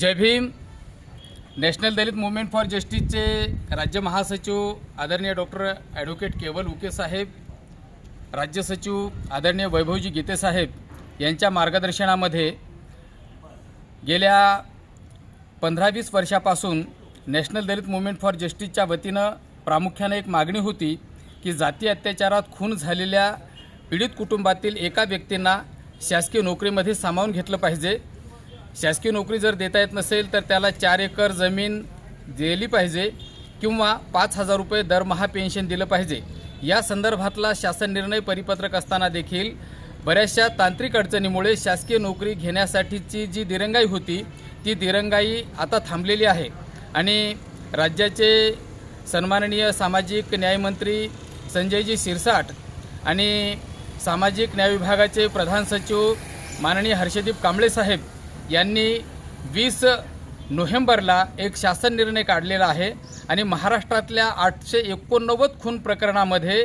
Jai Bhim. National Dalit Movement for जस्टिसचे राज्य महासचिव आदरणीय डॉक्टर ॲडव्होकेट केवल उके साहेब राज्य सचिव आदरणीय वैभवजी गीते साहेब यांच्या मार्गदर्शनामध्ये गेल्या पंधरा वीस वर्षापासून नॅशनल दलित मुवमेंट फॉर जस्टिसच्या वतीनं प्रामुख्याने एक मागणी होती की जाती अत्याचारात खून झालेल्या पीडित कुटुंबातील एका व्यक्तींना शासकीय नोकरीमध्ये सामावून घेतलं पाहिजे. शासकीय नोकरी जर देता येत नसेल तर त्याला चार एकर जमीन दिली पाहिजे किंवा पाच हजार रुपये दरमहा पेन्शन दिलं पाहिजे. या संदर्भातला शासन निर्णय परिपत्रक असताना देखील बऱ्याचशा तांत्रिक अडचणीमुळे शासकीय नोकरी घेण्यासाठीची जी दिरंगाई होती ती दिरंगाई आता थांबलेली आहे. आणि राज्याचे सन्माननीय सामाजिक न्यायमंत्री संजयजी शिरसाट आणि सामाजिक न्याय विभागाचे प्रधान सचिव माननीय हर्षदीप कांबळे साहेब यांनी वीस नोव्हेंबरला एक शासन निर्णय काढलेला आहे आणि महाराष्ट्रातल्या आठशे एकोणनव्वद खून प्रकरणामध्ये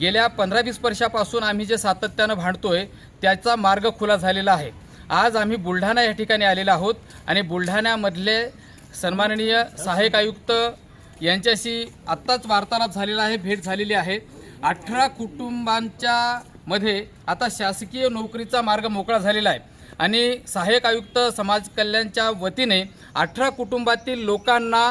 गेल्या पंधरा वीस वर्षापासून आम्ही जे सातत्यानं भांडतोय त्याचा मार्ग खुला झालेला आहे. आज आम्ही बुलढाणा या ठिकाणी आलेलो आहोत आणि बुलढाण्यामधले सन्माननीय सहाय्यक आयुक्त यांच्याशी आत्ताच वार्तालाप झालेला आहे भेट झालेली आहे. अठरा कुटुंबांच्या मध्ये आता शासकीय नोकरीचा मार्ग मोकळा झालेला आहे. आणि सहाय्यक आयुक्त समाज कल्याणच्या वतीने अठरा कुटुंबातील लोकांना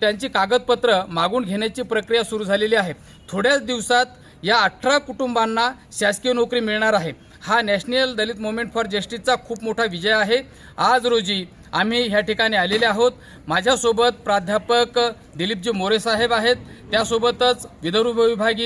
त्यांची कागदपत्र मागून घेण्याची प्रक्रिया सुरू झालेली आहे. थोड्याच दिवसात या अठरा कुटुंबांना शासकीय नोकरी मिळणार आहे. हा नॅशनल दलित मुवमेंट फॉर जस्टिसचा खूप मोठा विजय आहे. आज रोजी आम्ही ह्या ठिकाणी आलेले आहोत. माझ्यासोबत प्राध्यापक दिलीपजी मोरे साहेब आहेत. त्यासोबतच विदर्भ विभागीय